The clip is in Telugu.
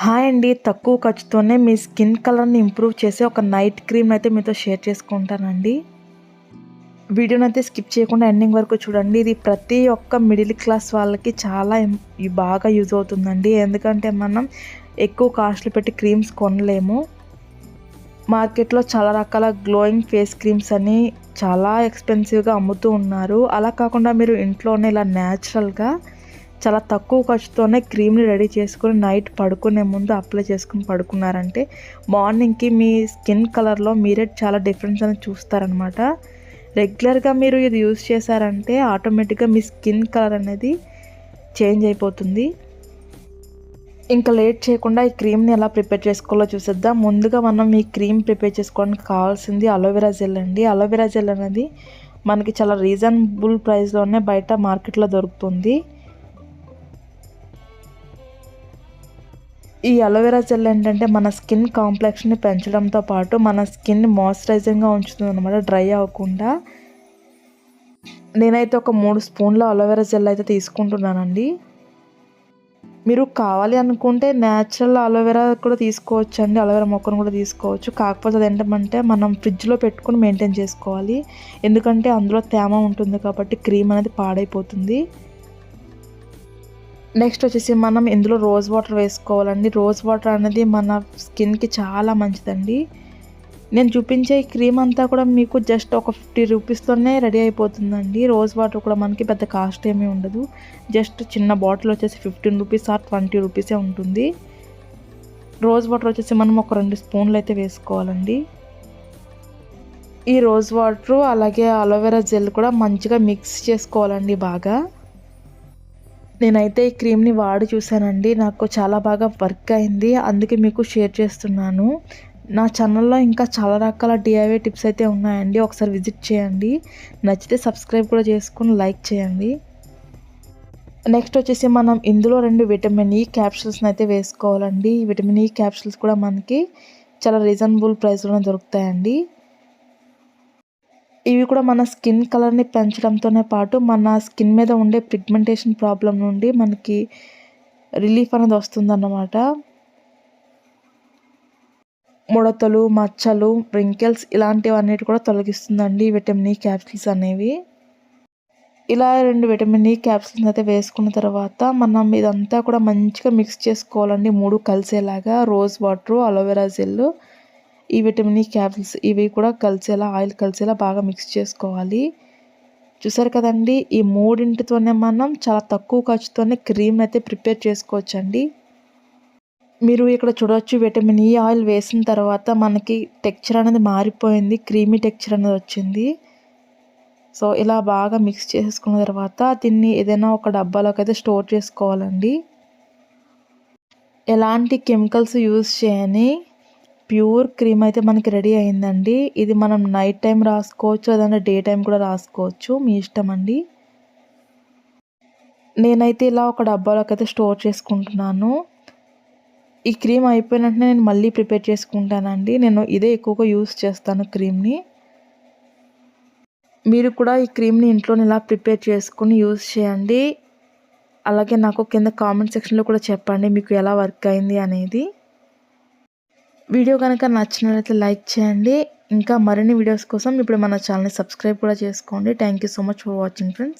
హాయ్ అండి. తక్కువ ఖర్చుతోనే మీ స్కిన్ కలర్ని ఇంప్రూవ్ చేసే ఒక నైట్ క్రీమ్ అయితే మీతో షేర్ చేసుకుంటానండి. వీడియోని అయితే స్కిప్ చేయకుండా ఎండింగ్ వరకు చూడండి. ఇది ప్రతి ఒక్క మిడిల్ క్లాస్ వాళ్ళకి చాలా బాగా యూజ్ అవుతుందండి. ఎందుకంటే మనం ఎక్కువ కాస్ట్లు పెట్టి క్రీమ్స్ కొనలేము. మార్కెట్లో చాలా రకాల గ్లోయింగ్ ఫేస్ క్రీమ్స్ అని చాలా ఎక్స్పెన్సివ్గా అమ్ముతూ ఉన్నారు. అలా కాకుండా మీరు ఇంట్లోనే ఇలా న్యాచురల్గా చాలా తక్కువ ఖర్చుతోనే క్రీమ్ని రెడీ చేసుకుని నైట్ పడుకునే ముందు అప్లై చేసుకుని పడుకున్నారంటే మార్నింగ్కి మీ స్కిన్ కలర్లో మీరే చాలా డిఫరెన్స్ అనేది చూస్తారనమాట. రెగ్యులర్గా మీరు ఇది యూస్ చేశారంటే ఆటోమేటిక్గా మీ స్కిన్ కలర్ అనేది చేంజ్ అయిపోతుంది. ఇంకా లేట్ చేయకుండా ఈ క్రీమ్ని ఎలా ప్రిపేర్ చేసుకోవాలో చూసేద్దాం. ముందుగా మనం ఈ క్రీమ్ ప్రిపేర్ చేసుకోవడానికి కావాల్సింది అలోవెరా జెల్ అండి. అలోవెరా జెల్ అనేది మనకి చాలా రీజనబుల్ ప్రైస్లోనే బయట మార్కెట్లో దొరుకుతుంది. ఈ అలోవెరా జెల్ ఏంటంటే మన స్కిన్ కాంప్లెక్స్ని పెంచడంతో పాటు మన స్కిన్ మాయిశ్చరైజింగ్గా ఉంచుతుంది అనమాట డ్రై అవ్వకుండా. నేనైతే ఒక మూడు స్పూన్ల అలోవెరా జెల్ అయితే తీసుకుంటున్నానండి. మీరు కావాలి అనుకుంటే న్యాచురల్ అలోవెరా కూడా తీసుకోవచ్చు అండి అలోవెరా మొక్కను కూడా తీసుకోవచ్చు. కాకపోతే అది ఏంటంటే మనం ఫ్రిడ్జ్లో పెట్టుకుని మెయింటైన్ చేసుకోవాలి. ఎందుకంటే అందులో తేమ ఉంటుంది కాబట్టి క్రీమ్ అనేది పాడైపోతుంది. నెక్స్ట్ వచ్చేసి మనం ఇందులో రోజ్ వాటర్ వేసుకోవాలండి. రోజ్ వాటర్ అనేది మన స్కిన్కి చాలా మంచిదండి. నేను చూపించే ఈ క్రీమ్ అంతా కూడా మీకు జస్ట్ ఒక ఫిఫ్టీ రూపీస్తోనే రెడీ అయిపోతుందండి. రోజ్ వాటర్ కూడా మనకి పెద్ద కాస్ట్ ఏమీ ఉండదు. జస్ట్ చిన్న బాటిల్ వచ్చేసి ఫిఫ్టీన్ రూపీస్ ఆర్ ట్వంటీ రూపీసే ఉంటుంది. రోజ్ వాటర్ వచ్చేసి మనం ఒక రెండు స్పూన్లు అయితే వేసుకోవాలండి. ఈ రోజ్ వాటర్ అలాగే అలోవెరా జెల్ కూడా మంచిగా మిక్స్ చేసుకోవాలండి బాగా. నేనైతే ఈ క్రీమ్ని వాడి చూశానండి. నాకు చాలా బాగా వర్క్ అయింది. అందుకే మీకు షేర్ చేస్తున్నాను. నా ఛానల్లో ఇంకా చాలా రకాల డిఐవే టిప్స్ అయితే ఉన్నాయండి. ఒకసారి విజిట్ చేయండి. నచ్చితే సబ్స్క్రైబ్ కూడా చేసుకుని లైక్ చేయండి. నెక్స్ట్ వచ్చేసి మనం ఇందులో రెండు విటమిన్ ఈ క్యాప్సూల్స్ని అయితే వేసుకోవాలండి. ఈ విటమిన్ ఈ క్యాప్సూల్స్ కూడా మనకి చాలా రీజనబుల్ ప్రైస్లోనే దొరుకుతాయండి. ఇవి కూడా మన స్కిన్ కలర్ని పెంచడంతోనే పాటు మన స్కిన్ మీద ఉండే పిగ్మెంటేషన్ ప్రాబ్లం నుండి మనకి రిలీఫ్ అనేది వస్తుందన్నమాట. ముడతలు మచ్చలు రింకిల్స్ ఇలాంటివన్నిటి కూడా తొలగిస్తుందండి విటమిన్ ఈ క్యాప్సిల్స్ e అనేవి. ఇలా రెండు విటమిన్ ఈ క్యాప్సిల్స్ అయితే వేసుకున్న తర్వాత మనం ఇదంతా కూడా మంచిగా మిక్స్ చేసుకోవాలండి. మూడు కలిసేలాగా rose water aloe vera gel ఈ విటమిన్ ఈ క్యాప్సిల్స్ ఇవి కూడా కలిసేలా ఆయిల్ కలిసేలా బాగా మిక్స్ చేసుకోవాలి. చూసారు కదండి ఈ మూడింటితోనే మనం చాలా తక్కువ ఖర్చుతోనే క్రీమ్ అయితే ప్రిపేర్ చేసుకోవచ్చండి. మీరు ఇక్కడ చూడవచ్చు విటమిన్ ఈ ఆయిల్ వేసిన తర్వాత మనకి టెక్చర్ అనేది మారిపోయింది క్రీమీ టెక్చర్ అనేది వచ్చింది. సో ఇలా బాగా మిక్స్ చేసుకున్న తర్వాత దీన్ని ఏదైనా ఒక డబ్బాలోకి అయితే స్టోర్ చేసుకోవాలండి. ఎలాంటి కెమికల్స్ యూజ్ చేయని ప్యూర్ క్రీమ్ అయితే మనకి రెడీ అయిందండి. ఇది మనం నైట్ టైం రాసుకోవచ్చు లేదంటే డే టైం కూడా రాసుకోవచ్చు. మీ ఇష్టం అండి. నేనైతే ఇలా ఒక డబ్బాలోకి అయితే స్టోర్ చేసుకుంటున్నాను. ఈ క్రీమ్ అయిపోయిన వెంటనే నేను మళ్ళీ ప్రిపేర్ చేసుకుంటానండి. నేను ఇదే ఎక్కువగా యూస్ చేస్తాను క్రీమ్ని. మీరు కూడా ఈ క్రీమ్ని ఇంట్లోనే ఇలా ప్రిపేర్ చేసుకుని యూస్ చేయండి. అలాగే నాకు కింద కామెంట్ సెక్షన్లో కూడా చెప్పండి మీకు ఎలా వర్క్ అయింది అనేది. వీడియో కనుక నచ్చినట్లయితే లైక్ చేయండి. ఇంకా మరిన్ని వీడియోస్ కోసం ఇప్పుడు మన ఛానల్ని సబ్స్క్రైబ్ కూడా చేసుకోండి. Thank you so much for watching friends